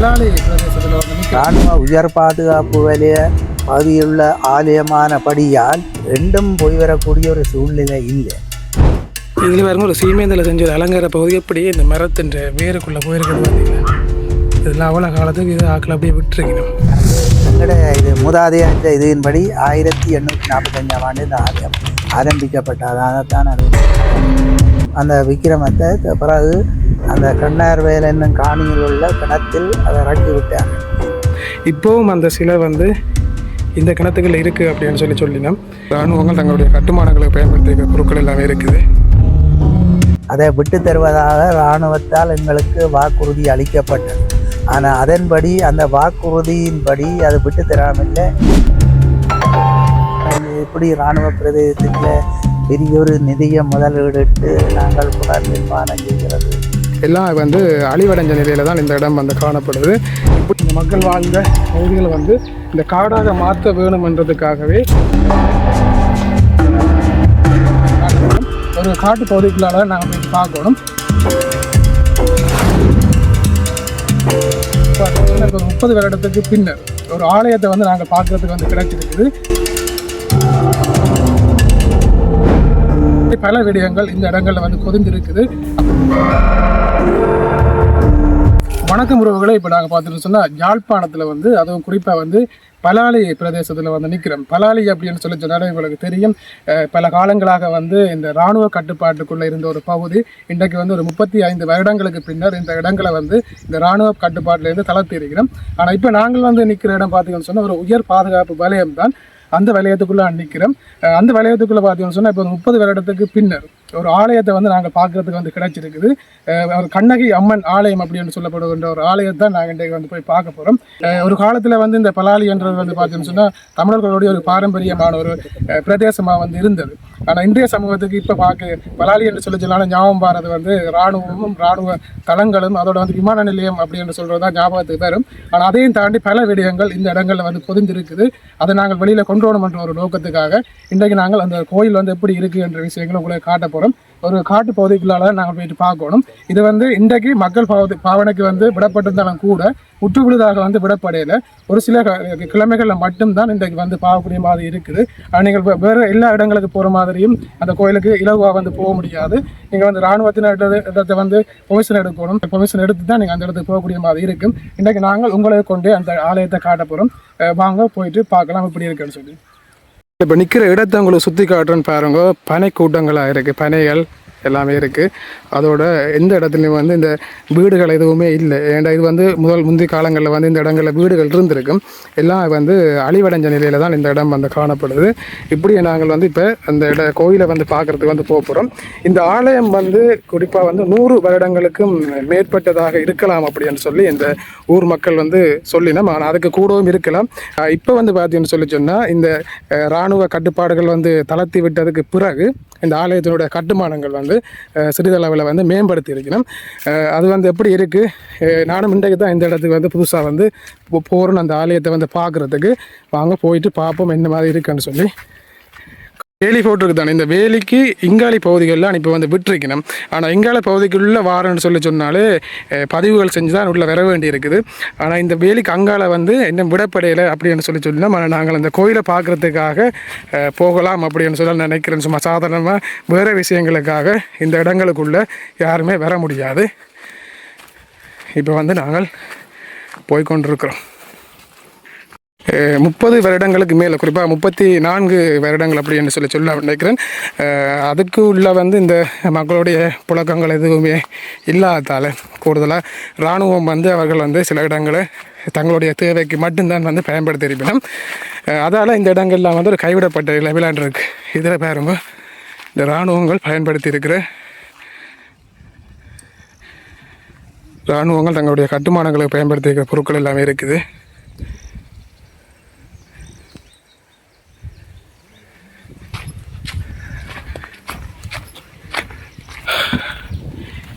இராணுவ உயர் பாதுகாப்பு வலய பகுதியுள்ள ஆலயமானபடியால் ரெண்டும் போய் வரக்கூடிய ஒரு சூழ்நிலை இல்லை. இதில் பாருங்க ஒரு சீமேந்தில் செஞ்ச ஒரு அலங்கார பகுதி அப்படியே இந்த மரத்தின் வேருக்குள்ளே போயிருக்கிறது பார்த்தீங்கன்னா இதெல்லாம் அவ்வளோ காலத்துக்கு இது ஆக்கள் அப்படியே விட்டுருக்கணும். எங்கட இது மூதாதையர் இதின்படி ஆயிரத்தி எண்ணூற்றி நாற்பத்தஞ்சாம் ஆண்டு இந்த ஆலயம் ஆரம்பிக்கப்பட்டதாகத்தான் அது. அந்த விக்கிரமத்தை பிறகு அந்த கண்ணார் வேல் என்னும் காணியில் உள்ள கிணத்தில் அதை இறக்கி விட்டார். இப்போவும் அந்த சிலை வந்து இந்த கிணத்துகள் இருக்குது அப்படின்னு சொல்லி சொல்லினோம். இராணுவங்கள் தங்களுடைய கட்டுமானங்களுக்கு பயன்படுத்திய பொருட்கள் எல்லாமே இருக்குது. அதை விட்டு தருவதாக இராணுவத்தால் எங்களுக்கு வாக்குறுதி அளிக்கப்பட்டது. ஆனால் அதன்படி அந்த வாக்குறுதியின்படி அது விட்டு தராமல்ல. எப்படி இராணுவ பிரதேசத்தில் பெரிய ஒரு நிதியை முதலீடிட்டு நாங்கள் புனர் நிர்மாணம் செய்கிறது. எல்லாம் வந்து அழிவடைஞ்ச நிலையில தான் இந்த இடம் வந்து காணப்படுது. இப்படி இந்த மக்கள் வாழ்ந்த பகுதிகளை வந்து இந்த காடாக மாற்ற வேணுமென்றதுக்காகவே ஒரு காட்டு பகுதிக்குள்ளால நாங்கள் போய் பார்க்கணும். ஒரு முப்பது வருடத்துக்கு பின்னர் ஒரு ஆலயத்தை வந்து நாங்கள் பார்க்கறதுக்கு வந்து கிடைச்சிருக்குது. பல விடயங்கள் இந்த இடங்களில் வந்து கொதிந்திருக்குது. வணக்கம் உறவுகளை இப்போ நாங்கள் பார்த்துட்டு சொன்னால் யாழ்ப்பாணத்தில் வந்து அதுவும் குறிப்பாக வந்து பலாலி பிரதேசத்தில் வந்து நிற்கிறோம் பலாலி அப்படின்னு சொல்லி சொன்னாலே உங்களுக்கு தெரியும். பல காலங்களாக வந்து இந்த இராணுவ கட்டுப்பாட்டுக்குள்ளே இருந்த ஒரு பகுதி இன்றைக்கு வந்து ஒரு முப்பத்தி ஐந்து வருடங்களுக்கு பின்னர் இந்த இடங்களை வந்து இந்த இராணுவ கட்டுப்பாட்டிலேருந்து தளர்த்தி இருக்கிறோம் ஆனால் இப்போ நாங்கள் வந்து நிற்கிற இடம் பார்த்தீங்கன்னு சொன்னால் ஒரு உயர் பாதுகாப்பு வலயம் தான் அந்த வலயத்துக்குள்ளே நிற்கிறோம் அந்த வலயத்துக்குள்ளே பார்த்தீங்கன்னு சொன்னால் இப்போ முப்பது வருடத்துக்கு பின்னர் ஒரு ஆலயத்தை வந்து நாங்கள் பார்க்கறதுக்கு வந்து கிடைச்சிருக்குது. ஒரு கண்ணகி அம்மன் ஆலயம் அப்படின்னு சொல்லப்படுகின்ற ஒரு ஆலயத்தை தான் நாங்கள் இன்றைக்கு வந்து போய் பார்க்க போகிறோம் ஒரு காலத்தில் வந்து இந்த பலாலி என்றது வந்து பார்த்தீங்கன்னு சொன்னால் தமிழர்களுடைய ஒரு பாரம்பரியமான ஒரு பிரதேசமாக வந்து இருந்தது. ஆனால் இன்றைய சமூகத்துக்கு இப்போ பார்க்க பலாலி என்று சொல்லி சொன்னாலும் ஞாபகம் பாரது வந்து இராணுவமும் இராணுவ தளங்களும் அதோட வந்து விமான நிலையம் அப்படின்னு சொல்கிறது தான் ஞாபகத்துக்கு வரும். ஆனால் அதையும் தாண்டி பல விடயங்கள் இந்த இடங்களில் வந்து பொதிஞ்சிருக்குது அதை நாங்கள் வெளியில் கொண்டு வரணுன்ற ஒரு நோக்கத்துக்காக இன்றைக்கு நாங்கள் அந்த கோயில் வந்து எப்படி இருக்குது என்ற விஷயங்களை உங்களுக்கு காட்ட போகிறோம் ஒரு காட்டு பகுதிக்குள்ளால நாங்கள் போயிட்டு பார்க்கணும். இது வந்து இன்றைக்கு மக்கள் பாவ பாவனைக்கு வந்து விடப்பட்டிருந்தாலும் கூட முற்றுமுழுதாக வந்து விடப்படையில. ஒரு சில கிழமைகளில் மட்டும்தான் இன்றைக்கு வந்து பார்க்கக்கூடிய மாதிரி இருக்குது. நீங்கள் வேறு எல்லா இடங்களுக்கு போகிற மாதிரியும் அந்த கோயிலுக்கு இலகுவாக வந்து போக முடியாது. நீங்கள் வந்து இராணுவத்தினர் இடத்தை வந்து பெர்மிஷன் எடுக்கணும். பெர்மிஷன் எடுத்து தான் நீங்கள் அந்த இடத்துக்கு போகக்கூடிய மாதிரி இருக்கும். இன்றைக்கு நாங்கள் உங்களை கொண்டு அந்த ஆலயத்தை காட்ட போகிறோம் வாங்க போயிட்டு பார்க்கலாம் இப்படி இருக்குன்னு சொல்லி. இப்போ நிற்கிற இடத்தை உங்களுக்கு சுற்றி காட்டுறேன்னு பாருங்க. பனை கூட்டங்களாக இருக்குது பனைகள் எல்லாமே இருக்குது அதோட எந்த இடத்துலையும் வந்து இந்த வீடுகள் எதுவுமே இல்லை. ஏன்டா இது வந்து முதல் முந்தைய காலங்களில் வந்து இந்த இடங்களில் வீடுகள் இருந்திருக்கும். எல்லாம் வந்து அழிவடைஞ்ச நிலையில் தான் இந்த இடம் வந்து காணப்படுது. இப்படி நாங்கள் வந்து இப்போ அந்த இட கோயிலை வந்து பார்க்குறதுக்கு வந்து போக போகிறோம் இந்த ஆலயம் வந்து குறிப்பாக வந்து நூறு வருடங்களுக்கும் மேற்பட்டதாக இருக்கலாம் அப்படின்னு சொல்லி இந்த ஊர் மக்கள் வந்து சொல்லினோம். ஆனால் அதுக்கு கூடவும் இருக்கலாம். இப்போ வந்து பார்த்தீங்கன்னு சொல்லி சொன்னால் இந்த இராணுவ கட்டுப்பாடுகள் வந்து தளர்த்தி விட்டதுக்கு பிறகு இந்த ஆலயத்தினுடைய கட்டுமானங்கள் வந்து சிறிதளவில் வந்து மேம்படுத்தி இருக்கணும். அது வந்து எப்படி இருக்குது நானும் இன்றைக்கு தான் இந்த இடத்துக்கு வந்து புதுசாக வந்து போ- போகிறோம் அந்த ஆலயத்தை வந்து பார்க்குறதுக்கு வாங்க போயிட்டு பார்ப்போம் என்ன மாதிரி இருக்குன்னு சொல்லி. வேலி போட்டிருக்கு தானே இந்த வேலிக்கு இங்காலி பகுதிகளெலாம் இப்போ வந்து விட்டுருக்கணும். ஆனால் இங்கால பகுதிக்குள்ளே வாரன்னு சொல்லி சொன்னாலே பதிவுகள் செஞ்சு தான் உள்ளே வர வேண்டி இருக்குது ஆனால் இந்த வேலிக்கு அங்கால வந்து இன்னும் விடப்படையலை அப்படின்னு சொல்லி சொன்னோம் ஆனால் நாங்கள் அந்த கோயிலை பார்க்குறதுக்காக போகலாம் அப்படின்னு சொல்லி நினைக்கிறேன். சும்மா சாதாரணமாக வேறு விஷயங்களுக்காக இந்த இடங்களுக்குள்ளே யாருமே வர முடியாது. இப்போ வந்து நாங்கள் போய்கொண்டிருக்கிறோம் முப்பது வருடங்களுக்கு மேலே குறிப்பாக முப்பத்தி நான்கு வருடங்கள் அப்படின்னு சொல்லி சொல்ல நினைக்கிறேன். அதுக்கு உள்ள வந்து இந்த மக்களுடைய புழக்கங்கள் எதுவுமே இல்லாததால் கூடுதலாக இராணுவம் வந்து அவர்கள் வந்து சில இடங்களை தங்களுடைய தேவைக்கு மட்டும்தான் வந்து பயன்படுத்தி இருப்பினும் அதால் இந்த இடங்கள்லாம் வந்து ஒரு கைவிடப்பட்ட லெவலான் இருக்கு. இதில் பாருங்க இந்த இராணுவங்கள் பயன்படுத்தி இருக்கிற இராணுவங்கள் தங்களுடைய கட்டுமானங்களுக்கு பயன்படுத்தி இருக்கிற பொருட்கள் எல்லாமே இருக்குது.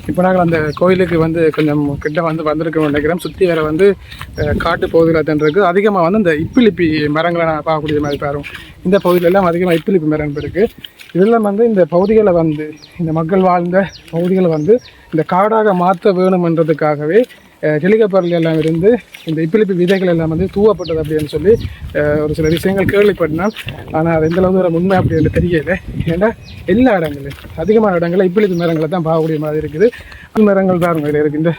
இப்போ நாங்கள் அந்த கோயிலுக்கு வந்து கொஞ்சம் கிட்ட வந்து வந்திருக்கோம்னு நினைக்கிறோம் சுற்றி வேறு வந்து காட்டு பகுதியில் தான் இருக்குது அதிகமாக வந்து இந்த இப்பிலிப்பி மரங்களை நான் பார்க்கக்கூடிய மாதிரி பாரும். இந்த பகுதியிலெல்லாம் அதிகமாக இப்பிலிப்பி மரம் இருக்குது இதெல்லாம் வந்து இந்த பகுதிகளை வந்து இந்த மக்கள் வாழ்ந்த பகுதிகளை வந்து இந்த காடாக மாற்ற வேணுமென்றதுக்காகவே ஹெலிகாப்டர்ல எல்லாம் இருந்து இந்த இப்பிலிப்பி விதைகள் எல்லாம் வந்து தூவப்பட்டது அப்படின்னு சொல்லி ஒரு சில விஷயங்கள் கேள்விப்பட்டினான் ஆனால் அது எந்த அளவுக்கு தூரம் உண்மை அப்படின்னு தெரியல. ஏன்னா எல்லா இடங்களும் அதிகமான இடங்களில் இப்பிலிப்பி மரங்களை தான் பார்க்கக்கூடிய மாதிரி இருக்குது. அந்த மரங்கள் தான் இதில் இருக்குது இந்த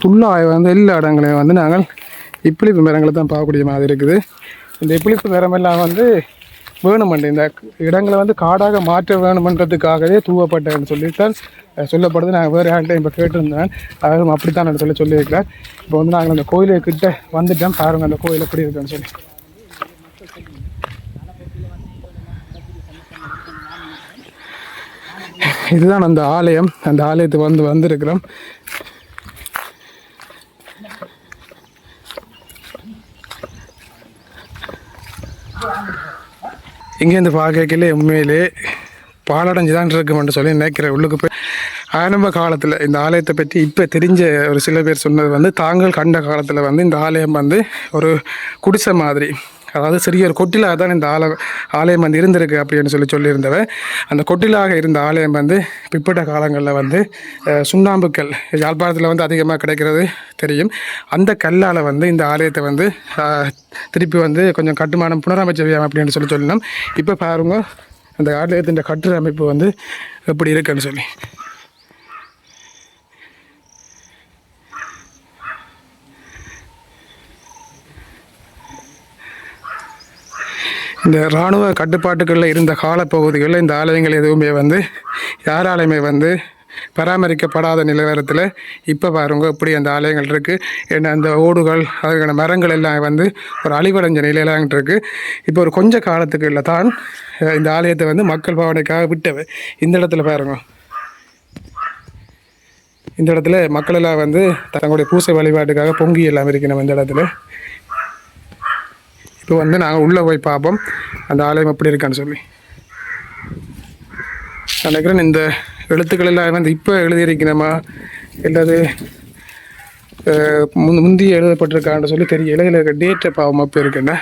ஃபுல்லாக வந்து எல்லா இடங்களையும் வந்து நாங்கள் இப்பிலிப்பு மரங்களை தான் பார்க்கக்கூடிய மாதிரி இருக்குது. இந்த இப்பிலிப்பு மரமெல்லாம் வந்து வேணுமண்டு இந்த இடங்களை வந்து காடாக மாற்ற வேணுமென்றதுக்காகவே தூவப்பட்டதுன்னு சொல்லித்தான் சொல்லப்படுது நான் வேறு யார்கிட்ட இப்போ கேட்டிருந்தேன். அவரும் அப்படித்தான் சொல்லி சொல்லியிருக்கிறேன் இப்போ வந்து நாங்கள் அந்த கோயிலுக்கிட்ட வந்துட்டோம். பாருங்க அந்த கோயில் எப்படி இருக்குன்னு சொல்லி. இதுதான் அந்த ஆலயம். அந்த ஆலயத்துக்கு வந்து வந்திருக்கிறோம். இங்கேருந்து பார்க்கல உண்மையிலே பாலடைஞ்சு தான் இருக்குமென்று சொல்லி நினைக்கிறேன் உள்ளுக்கு போய். ஆரம்ப காலத்தில் இந்த ஆலயத்தை பற்றி இப்போ தெரிஞ்ச ஒரு சில பேர் சொன்னது வந்து தாங்கள் கண்ட காலத்தில் வந்து இந்த ஆலயம் வந்து ஒரு குடிசை மாதிரி. அதாவது சிறிய ஒரு கொட்டிலாக தான் இந்த ஆல ஆலயம் வந்து இருந்திருக்கு அப்படின்னு சொல்லி சொல்லியிருந்தவ அந்த கொட்டிலாக இருந்த ஆலயம் வந்து பிற்பட்ட காலங்களில் வந்து சுண்ணாம்புக்கல் யாழ்ப்பாணத்தில் வந்து அதிகமாக கிடைக்கிறது தெரியும். அந்த கல்லால் வந்து இந்த ஆலயத்தை வந்து திருப்பி வந்து கொஞ்சம் கட்டுமானம் புனரமைச்சவியம் அப்படின்னு சொல்லி சொல்லணும் இப்போ பாருங்க அந்த ஆலயத்தின் கட்டுற அமைப்பு வந்து எப்படி இருக்குன்னு சொல்லி. இந்த இராணுவ கட்டுப்பாட்டுகளில் இருந்த காலப்பகுதிகளில் இந்த ஆலயங்கள் எதுவுமே வந்து யாராலையுமே வந்து பராமரிக்கப்படாத நிலவரத்தில் இப்போ பாருங்க இப்படி அந்த ஆலயங்கள் இருக்குது என்ன அந்த ஓடுகள் அதுக்கான மரங்கள் எல்லாம் வந்து ஒரு அழிவடைஞ்ச நிலையிலாம் இருக்குது இப்போ ஒரு கொஞ்ச காலத்துக்கு இல்லை தான் இந்த ஆலயத்தை வந்து மக்கள் பாவனைக்காக விட்டவை. இந்த இடத்துல பாருங்க. இந்த இடத்துல மக்கள் எல்லாம் வந்து தங்களுடைய பூசை வழிபாட்டுக்காக பொங்கி எல்லாம் இருக்கணும் இந்த இடத்துல. இப்போ வந்து நாங்கள் உள்ளே போய் பார்ப்போம். அந்த ஆலயம் எப்படி இருக்கான்னு சொல்லி. நான் நினைக்கிறேன் இந்த எழுத்துக்கள் எல்லாம் வந்து இப்போ எழுதியிருக்கணுமா இல்லாது முந்தி எழுதப்பட்டிருக்கான்னு சொல்லி தெரியல. இல்லை டேட்டை பாவமாக அப்போ இருக்குண்ணே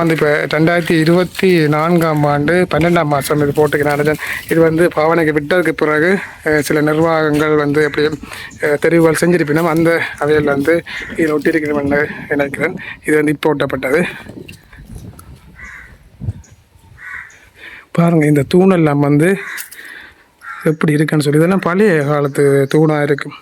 வந்து இப்போ ரெண்டாயிரத்தி இருபத்தி நான்காம் ஆண்டு பன்னெண்டாம் மாதம் இது போட்டுக்கிறான் இது வந்து பாவனைக்கு விட்டதுக்கு பிறகு சில நிர்வாகங்கள் வந்து எப்படி தெரிவுகள் செஞ்சிருப்பினும் அந்த அவையில் வந்து இதில் ஒட்டியிருக்கிறோம்னு நினைக்கிறேன். இது வந்து இப்போ ஒட்டப்பட்டது. பாருங்கள் இந்த தூணெல்லாம் வந்து எப்படி இருக்குன்னு சொல்லி இதெல்லாம் பழைய காலத்து தூணாக இருக்கும்.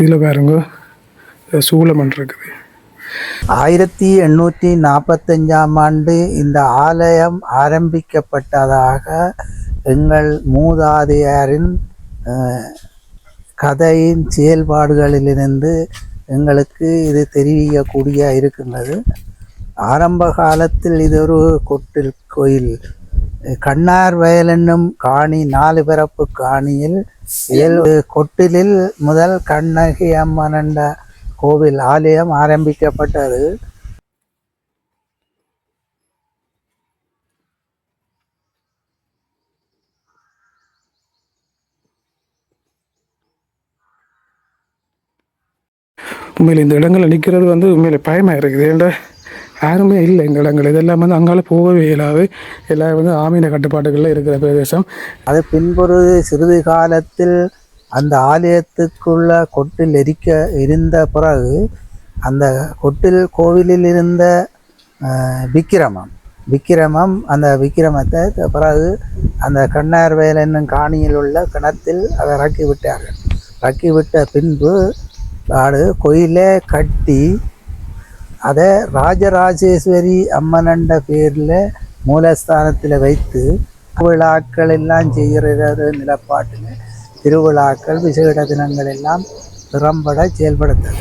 இதில் பாருங்க. சூளமன் இருக்குது. ஆயிரத்தி எண்ணூற்றி நாற்பத்தஞ்சாம் ஆண்டு இந்த ஆலயம் ஆரம்பிக்கப்பட்டதாக எங்கள் மூதாதையாரின் கதையின் செயல்பாடுகளிலிருந்து எங்களுக்கு இது தெரிவிக்கக்கூடிய இருக்கின்றது. ஆரம்ப காலத்தில் இது ஒரு கொட்டில் கோயில். கண்ணார் வயலென்னும் காணி நாலு பிறப்பு காணியில் கொட்டிலில் முதல் கண்ணகி அம்மனண்ட கோவில் ஆலயம் ஆரம்பிக்கப்பட்டது. உண்மையில் இந்த இடங்களில் நிற்கிறது வந்து உண்மையில் பயமாக இருக்குது ஏன்டா யாருமே இல்லை இந்த இடங்கள் இதெல்லாம் வந்து அங்கால போகவே இயலாது எல்லாம் வந்து ஆமீன கட்டுப்பாடுகளில் இருக்கிற பிரதேசம் அது பின்பொரு சிறிது காலத்தில் அந்த ஆலயத்துக்குள்ள கொட்டில் எரிக்க எரிந்த பிறகு அந்த கொட்டில் கோவிலில் இருந்த விக்கிரமம் விக்கிரமம் அந்த விக்கிரமத்தை பிறகு அந்த கண்ணார் வயல் என்னும் காணியில் உள்ள கிணத்தில் அதை இறக்கி விட்டார்கள் இறக்கி விட்ட பின்பு ஆடு கோயிலே கட்டி அதை ராஜராஜேஸ்வரி அம்மனண்ட பேரில் மூலஸ்தானத்தில் வைத்து விழாக்கள் எல்லாம் செய்கிறது நிலப்பாட்டில் திருவிழாக்கள் விசேட தினங்கள் எல்லாம் திறம்பட செயல்படுத்தது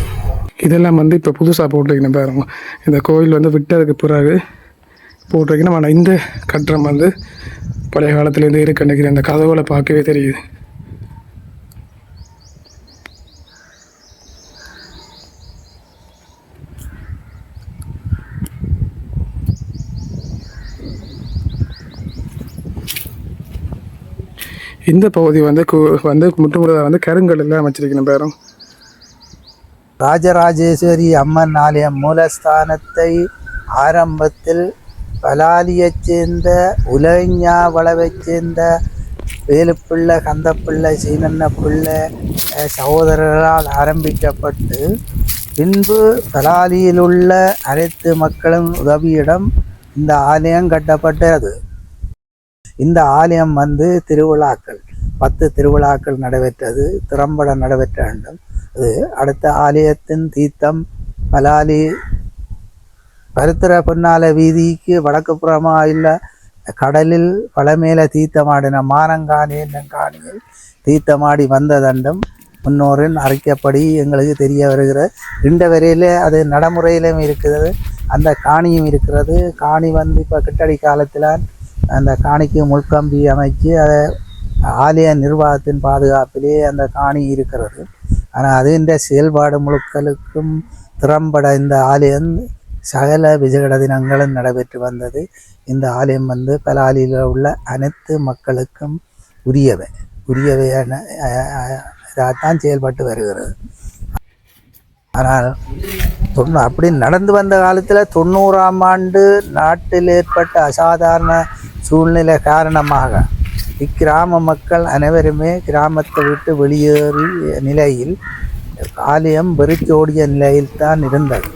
இதெல்லாம் வந்து இப்போ புதுசாக போட்டிருக்கணும் பாருங்க. இந்த கோயில் வந்து விட்டதுக்கு பிறகு போட்டிருக்கணும். ஆனால் இந்த கட்டடம் வந்து பழைய காலத்துலேருந்து இருக்கு நினைக்கிறேன். இந்த கதவுகளை பார்க்கவே தெரியுது. இந்த பகுதி வந்து கு- வந்து முற்றுமுழுதாக வந்து கருங்கல் அமைச்சிருக்கணும் பேரும் ராஜராஜேஸ்வரி அம்மன் ஆலயம் மூலஸ்தானத்தை ஆரம்பத்தில் பலாலியைச் சேர்ந்த உலகஞா வளவைச் சேர்ந்த வேலுப்பிள்ளை கந்தப்பிள்ளை சீனண்ண பிள்ளை சகோதரர்களால் ஆரம்பிக்கப்பட்டு பின்பு பலாலியில் உள்ள அனைத்து மக்களும் உதவியிடம் இந்த ஆலயம் கட்டப்பட்டது. இந்த ஆலயம் வந்து திருவிழாக்கள். பத்து திருவிழாக்கள் நடைபெற்றது. திறம்பட நடைபெற்ற வேண்டும் அது அடுத்த ஆலயத்தின் தீர்த்தம் பலாலி பருத்திர பொன்னால வீதிக்கு வடக்கு புறமாக இல்லை கடலில் பழமேல தீர்த்தமாடின மானங்காணி என்னும் காணியில் தீர்த்தமாடி வந்ததண்டும் முன்னோரின் அறிக்கைப்படி எங்களுக்கு தெரிய வருகிற இந்த வரையில் அது நடைமுறையிலும் இருக்கிறது. அந்த காணியும் இருக்கிறது. காணி வந்து இப்போ கிட்டடி காலத்தில் அந்த காணிக்கு முள்கம்பி அமைச்சு அதை ஆலய நிர்வாகத்தின் பாதுகாப்பிலே அந்த காணி இருக்கிறது. ஆனால் அது செயல்பாடு முழுக்களுக்கும் திறம்பட இந்த ஆலயம் சகல விஜகட தினங்களும் நடைபெற்று வந்தது. இந்த ஆலயம் வந்து பலாலியில் உள்ள அனைத்து மக்களுக்கும் உரியவை. உரியவையான இதாகத்தான் செயல்பட்டு வருகிறது. ஆனால் தொண்ணூ அப்படி நடந்து வந்த காலத்தில் தொண்ணூறாம் ஆண்டு நாட்டில் ஏற்பட்ட அசாதாரண சூழ்நிலை காரணமாக இக்கிராம மக்கள் அனைவருமே கிராமத்தை விட்டு வெளியேறிய நிலையில் ஆலயம் வெறிச்சோடிய நிலையில் தான் இருந்தது.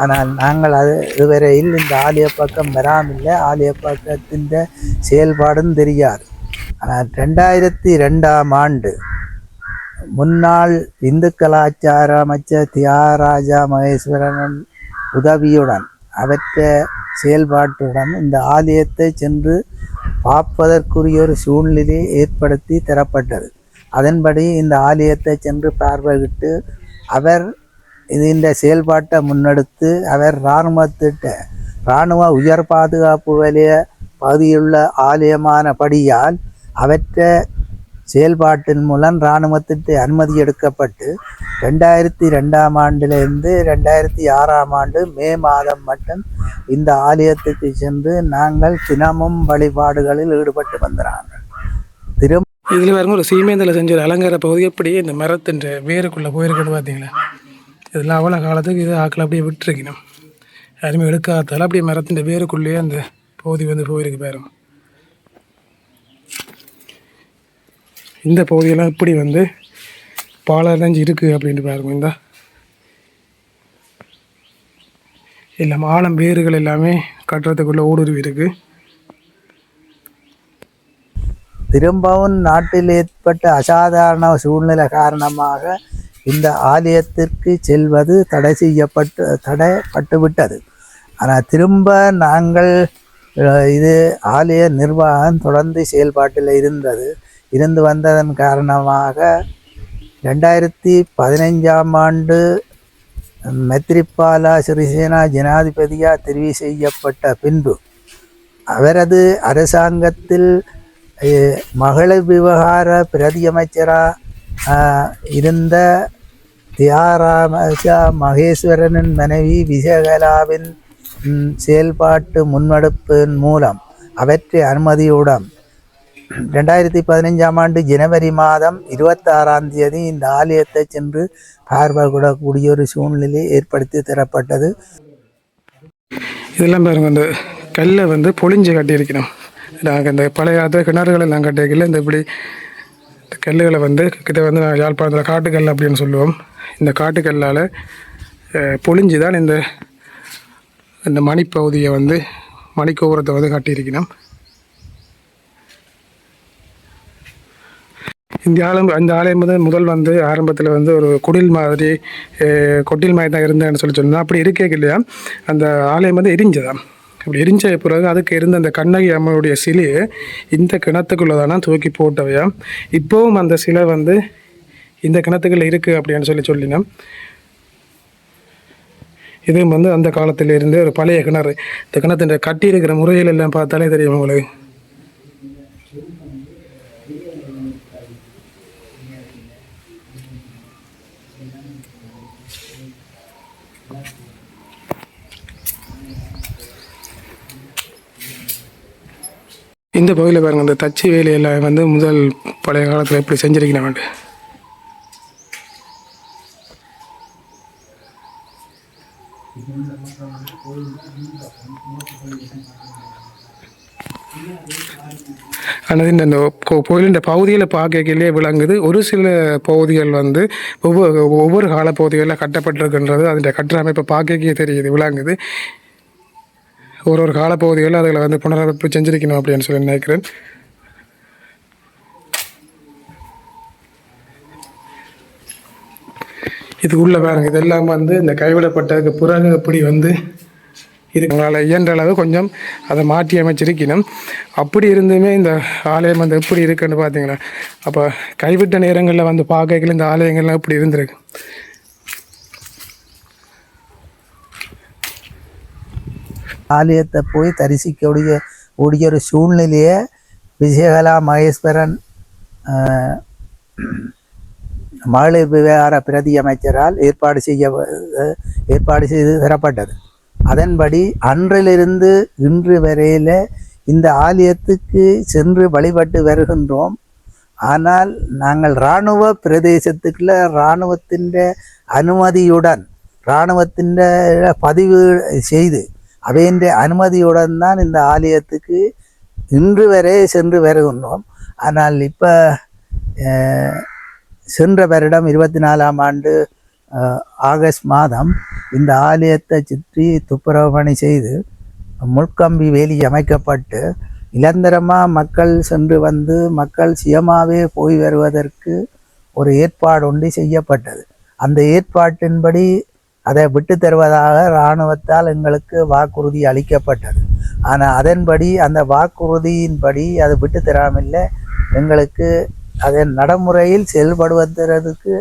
ஆனால் நாங்கள் அது இதுவரையில் இந்த ஆலய பக்கம் வராமில்லை ஆலய பக்கத்தின் செயல்பாடும் தெரியாது. ஆனால் ரெண்டாயிரத்தி ரெண்டாம் ஆண்டு முன்னாள் இந்து கலாச்சார அமைச்சர் தியாகராஜா மகேஸ்வரன் உதவியுடன் அவற்ற செயல்பாட்டுடன் இந்த ஆலயத்தை சென்று பார்ப்பதற்குரிய ஒரு சூழ்நிலையை ஏற்படுத்தி தரப்பட்டது. அதன்படி இந்த ஆலயத்தை சென்று பார்வையிட்டு அவர் இந்த செயல்பாட்டை முன்னெடுத்து அவர் இராணுவத்திட்ட இராணுவ உயர் பாதுகாப்பு வலைய பகுதியுள்ள ஆலயமானபடியால் அவற்றை செயல்பாட்டின் மூலம் இராணுவத்திற்கு அனுமதி எடுக்கப்பட்டு ரெண்டாயிரத்தி ரெண்டாம் ஆண்டிலிருந்து ரெண்டாயிரத்தி ஆறாம் ஆண்டு மே மாதம் மட்டும் இந்த ஆலயத்துக்கு சென்று நாங்கள் தினமும் வழிபாடுகளில் ஈடுபட்டு வந்தாங்க திரும் இதில் பாருங்க ஒரு சீமேந்தில் செஞ்ச ஒரு அலங்கார பகுதி அப்படியே இந்த மரத்தின் வேருக்குள்ளே போயிருக்குன்னு பார்த்தீங்களா? இதெல்லாம் அவ்வளோ காலத்துக்கு இது ஆக்கள் அப்படியே விட்டுருக்கணும். யாருமே எடுக்காதால அப்படியே மரத்தின் வேருக்குள்ளேயே அந்த பகுதி வந்து போயிருக்கு பாருங்க. இந்த பகுதியெல்லாம் இப்படி வந்து பாலடைஞ்சு இருக்குது அப்படின்ட்டு பாருங்க இந்த. எல்லாம் ஆழம் வேர்கள் எல்லாமே கட்டுறதுக்குள்ளே ஊடுருவி இருக்குது திரும்பவும் நாட்டில் ஏற்பட்ட அசாதாரண சூழ்நிலை காரணமாக இந்த ஆலயத்திற்கு செல்வது தடை செய்யப்பட்டு தடை பட்டுவிட்டது ஆனால் திரும்ப நாங்கள் இது ஆலய நிர்வாகம் தொடர்ந்து செயல்பாட்டில் இருந்தது. இருந்து வந்ததன் காரணமாக ரெண்டாயிரத்தி பதினைஞ்சாம் ஆண்டு மெத்ரிபாலா சிறிசேனா ஜனாதிபதியாக தெரிவு செய்யப்பட்ட பின்பு அவரது அரசாங்கத்தில் மகளிர் விவகார பிரதியமைச்சராக இருந்த தியாராமஜா மகேஸ்வரனின் மனைவி விஜயகலாவின் செயல்பாட்டு முன்னெடுப்பின் மூலம் அவற்றை அனுமதியுடன் ரெண்டாயிரத்தி பதினைஞ்சாம் ஆண்டு ஜனவரி மாதம் இருபத்தாறாம் தேதி இந்த ஆலயத்தை சென்று பார்வையிடக்கூடிய ஒரு சூழ்நிலை ஏற்படுத்தி தரப்பட்டது. இதெல்லாம் பாருங்க இந்த கல்லை வந்து பொழிஞ்சு கட்டியிருக்கணும். நாங்கள் இந்த பழைய காலத்தில் கிணறுகள் எல்லாம் கட்டியிருக்கல இந்த இப்படி இந்த கல்லுகளை வந்து கிட்ட வந்து நாங்கள் யாழ்ப்பாணத்தில் காட்டுக்கல் அப்படின்னு சொல்லுவோம். இந்த காட்டுக்கல்லால் பொழிஞ்சு தான் இந்த இந்த மணிப்பகுதியை வந்து மணிக்கோபுரத்தை வந்து கட்டியிருக்கணும். இந்த ஆலயம் அந்த ஆலயம் வந்து முதல் வந்து ஆரம்பத்தில் வந்து ஒரு குடில் மாதிரி கொட்டில் மாதிரி தான் இருந்தேன்னு சொல்லி சொன்னால் அப்படி இருக்கே இல்லையா அந்த ஆலயம் வந்து எரிஞ்சதாம். அப்படி எரிஞ்ச பிறகு அதுக்கு இருந்த அந்த கண்ணகி அம்மனுடைய சிலையை இந்த கிணத்துக்குள்ளே தானே தூக்கி போட்டவையா. இப்போவும் அந்த சிலை வந்து இந்த கிணத்துக்குள்ள இருக்குது அப்படின்னு சொல்லி சொல்லினோம். இதுவும் வந்து அந்த காலத்தில் இருந்து ஒரு பழைய கிணறு. இந்த கிணத்து கட்டி இருக்கிற முறைகள் எல்லாம் பார்த்தாலே தெரியும் உங்களுக்கு. இந்த பகுதியில் பாருங்க இந்த தச்சு வேலையெல்லாம் வந்து முதல் பழைய காலத்தில் எப்படி செஞ்சிருக்கணும் ஆனால் இந்த கோ- கோயிலின் பகுதியில் பார்க்கலே விளங்குது. ஒரு சில பகுதிகள் வந்து ஒவ்வொரு ஒவ்வொரு கால பகுதிகளில் கட்டப்பட்டிருக்கின்றது. அதன் கட்டமைப்பை பார்க்கக்கே தெரியுது விளங்குது. ஒரு ஒரு காலப்பகுதிகளில் அதில் வந்து புனரமைப்பு செஞ்சிருக்கணும் அப்படின்னு சொல்லி நினைக்கிறேன். இது உள்ள பாருங்க இதெல்லாம் வந்து இந்த கைவிடப்பட்டதுக்கு பிறகு எப்படி வந்து இது இயன்ற அளவு கொஞ்சம் அதை மாற்றி அமைச்சிருக்கணும். அப்படி இருந்துமே இந்த ஆலயம் வந்து எப்படி இருக்குன்னு பார்த்தீங்களா அப்போ கைவிட்ட நேரங்களில் வந்து பார்க்கல இந்த ஆலயங்கள்லாம் எப்படி இருந்திருக்கு? ஆலயத்தை போய் தரிசிக்கக்கூடிய கூடிய ஒரு சூழ்நிலையை விஜயகலா மகேஸ்வரன் மகளிர் விவகார பிரதி அமைச்சரால் ஏற்பாடு செய்ய ஏற்பாடு செய்து தரப்பட்டது. அதன்படி அன்றிலிருந்து இன்று வரையில் இந்த ஆலயத்துக்கு சென்று வழிபட்டு வருகின்றோம். ஆனால் நாங்கள் இராணுவ பிரதேசத்துக்குள்ள இராணுவத்தின் அனுமதியுடன் இராணுவத்தின் பதிவு செய்து அவையின் அனுமதியுடன் தான் இந்த ஆலயத்துக்கு இன்று வரை சென்று வருகின்றோம். ஆனால் இப்போ சென்ற வருடம் இருபத்தி நாலாம் ஆண்டு ஆகஸ்ட் மாதம் இந்த ஆலயத்தை சுற்றி துப்புரவு பணி செய்து முள்கம்பி வேலி அமைக்கப்பட்டு நிரந்தரமாக மக்கள் சென்று வந்து மக்கள் சுயமாகவே போய் வருவதற்கு ஒரு ஏற்பாடு ஒன்று செய்யப்பட்டது. அந்த ஏற்பாட்டின்படி அதை விட்டு தருவதாக இராணுவத்தால் எங்களுக்கு வாக்குறுதி அளிக்கப்பட்டது. ஆனால் அதன்படி அந்த வாக்குறுதியின்படி அது விட்டு தராமில்லை. எங்களுக்கு அதன் நடைமுறையில் செயல்படுவதற்கு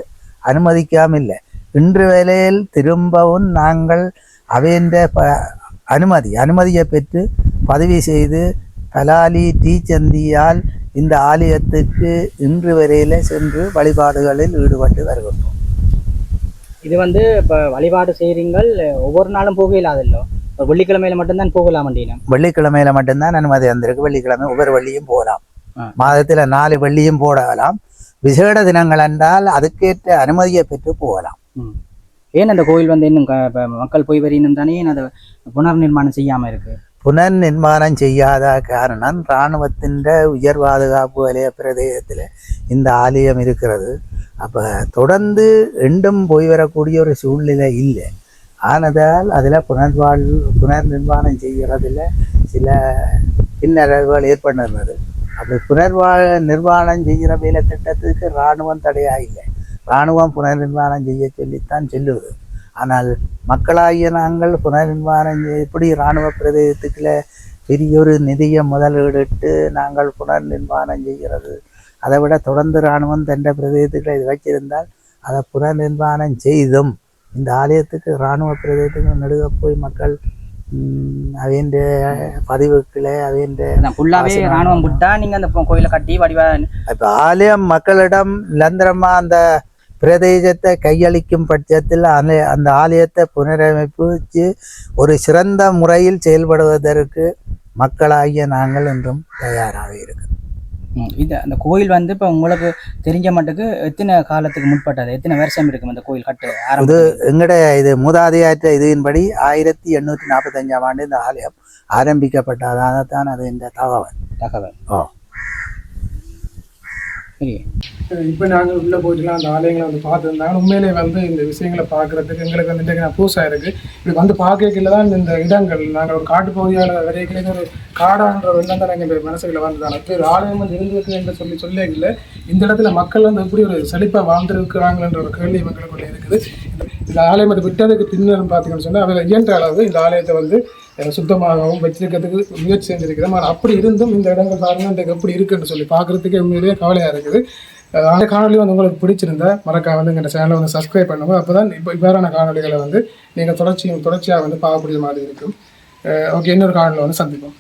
அனுமதிக்காமில்லை. இன்று வேளையில் திரும்பவும் நாங்கள் அவைன்ற ப அனுமதி அனுமதியை பெற்று பதிவு செய்து கலாலி டீச்சந்தியால் இந்த ஆலயத்துக்கு இன்று வரையில் சென்று வழிபாடுகளில் ஈடுபட்டு வருகின்றோம். இது வந்து இப்போ வழிபாடு செய்கிறீங்கள் ஒவ்வொரு நாளும் போக இல்லாதல்லோ இப்போ வெள்ளிக்கிழமையில மட்டும்தான் போகலாம் வண்டினம் வெள்ளிக்கிழமையில மட்டும்தான் அனுமதி வந்திருக்கு. வெள்ளிக்கிழமை ஒவ்வொரு வெள்ளியும் போகலாம். மாதத்தில் நாலு வெள்ளியும் போடலாம். விசேட தினங்கள் என்றால் அதுக்கேற்ற அனுமதியை பெற்று போகலாம். ஏன் அந்த கோயில் வந்து இன்னும் மக்கள் போய் வரணும் தானே ஏன் அதை புனர் நிர்மாணம் செய்யாமல் இருக்கு? புனர் நிர்மாணம் செய்யாத காரணம் இராணுவத்தின் உயர் பாதுகாப்பு வலய பிரதேசத்தில் இந்த ஆலயம் இருக்கிறது. அப்போ தொடர்ந்து ரெண்டும் போய் வரக்கூடிய ஒரு சூழ்நிலை இல்லை. ஆனதால் அதில் புனர்வாழ் புனர் நிர்மாணம் செய்கிறதில் சில பின்னடைவுகள் ஏற்பட்டிருந்தது. அப்படி புனர்வாழ் நிர்மாணம் செய்கிற வேலை திட்டத்துக்கு இராணுவம் தடையாக இல்லை. இராணுவம் புனர் நிர்மாணம் செய்ய சொல்லித்தான் சொல்லுவது. ஆனால் மக்களாகிய நாங்கள் புனர் நிர்மாணம் செய்ய- எப்படி இராணுவ பிரதேசத்துக்குள்ள பெரிய ஒரு நிதியை முதலீடிட்டு நாங்கள் புனர் நிர்மாணம் செய்கிறது? அதை விட தொடர்ந்து இராணுவம் தண்ட பிரதேசத்துக்குள்ள இது வச்சிருந்தால் அதை புனர் நிர்மாணம் செய்தும் இந்த ஆலயத்துக்கு இராணுவ பிரதேசத்துக்கு நெடுக போய் மக்கள் அவையண்ட பதிவுக்களை அவையண்ட ஃபுல்லாகவே ராணுவம் விட்டா நீங்கள் அந்த கோயிலை கட்டி வடிவா இப்போ ஆலயம் மக்களிடம் நிரந்தரமாக அந்த பிரதேசத்தை கையளிக்கும் பட்சத்தில் அந்த அந்த ஆலயத்தை புனரமைப்பு ஒரு சிறந்த முறையில் செயல்படுவதற்கு மக்களாகிய நாங்கள் என்றும் தயாராக இருக்கிறோம். இது அந்த கோயில் வந்து இப்போ உங்களுக்கு தெரிஞ்ச மட்டுக்கு எத்தனை காலத்துக்கு முற்பட்டது? எத்தனை வருஷம் இருக்கும் அந்த கோயில் கட்டு ஆரம்பி எங்கட இது மூதாதையாற்ற இதுவின்படி ஆயிரத்தி எண்ணூற்றி நாற்பத்தஞ்சாம் ஆண்டு இந்த ஆலயம் ஆரம்பிக்கப்பட்டதாக தான் அது இந்த தகவல். தகவல். ஓ சரி. இப்போ நாங்கள் உள்ளே போயிட்டுலாம் அந்த ஆலயங்களை வந்து பார்த்துருந்தாங்க. உண்மையிலே வந்து இந்த விஷயங்களை பார்க்குறதுக்கு எங்களுக்கு வந்து இன்றைக்கு நான் புதுசாக இருக்குது இப்படி வந்து பார்க்கல தான் இந்த இடங்கள் நாங்கள் ஒரு காட்டு வரைக்கும் ஒரு காடான்ற ஒரு எண்ணம் தான் எங்கள் மனசுக்குள்ள வந்ததான இப்போ ஒரு ஆலயம் வந்து இருந்திருக்கு என்று சொல்லி சொல்லே இல்லை இந்த இடத்துல மக்கள் வந்து எப்படி ஒரு செழிப்பாக வாழ்ந்துருக்கிறாங்கன்ற ஒரு கேள்வி மக்களுக்குள்ளே இருக்குது. இந்த- ஆலயம் அது விட்டதுக்கு பின்னரும் பார்த்தீங்கன்னு சொன்னால் அதில் இயன்ற அளவு இந்த ஆலயத்தை வந்து சுத்தமாகவும் வச்சிருக்கிறதுக்கு முயற்சி செஞ்சிருக்கிறோம் ஆனால் அப்படி இருந்தும் இந்த இடங்கள் பாருங்கள் இந்த எப்படி இருக்குன்னு சொல்லி பார்க்குறதுக்கு உண்மையிலேயே கவலையாக இருக்குது. அந்த காணொலி வந்து உங்களுக்கு பிடிச்சிருந்தா மறக்காம வந்து எங்கள் சேனலை வந்து சப்ஸ்கிரைப் பண்ணுங்க. அப்போ தான் இப்போ இவ்வாறான காணொலிகளை வந்து நீங்கள் தொடர்ச்சியும் தொடர்ச்சியாக வந்து பார்க்கக்கூடிய மாதிரி இருக்கும். ஓகே இன்னொரு காணொலியில் வந்து சந்திப்போம்.